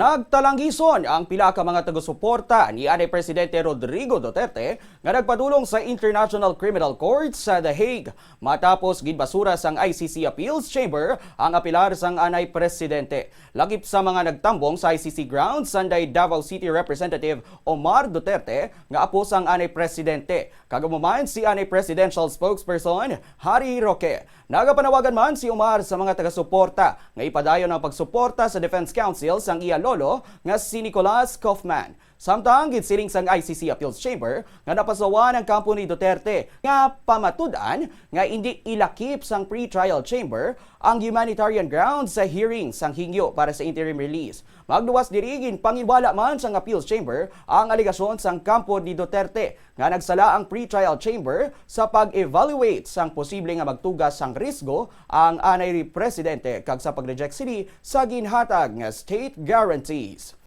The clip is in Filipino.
Nagtalangison ang pila ka mga taga-suporta ni anay Presidente Rodrigo Duterte nga nagpadulong sa International Criminal Court sa The Hague matapos gidbasura sang ICC Appeals Chamber ang apilar sang anay Presidente. Lagip sa mga nagtambong sa ICC grounds sanday Davao City Representative Omar Duterte nga apo sang anay Presidente. Kagamuman si anay Presidential Spokesperson Harry Roque. Nagapanawagan man si Omar sa mga taga-suporta nga ipadayon ang pagsuporta sa Defense Council sang iya lolo nga si Nicolas Kaufman. Samtang gitsiling sang ICC Appeals Chamber nga napasawa ng kampo ni Duterte nga pamatudan nga hindi ilakip sang pre-trial chamber ang humanitarian grounds sa hearing sang hingyo para sa interim release. Magluwas dirigin pangiwala man sang Appeals Chamber ang aligasyon sang kampo ni Duterte nga nagsala ang pre-trial chamber sa pag-evaluate sang posible nga magtugas sang risgo ang anay presidente kag sa pag-reject sini sa ginhatag nga state guarantees.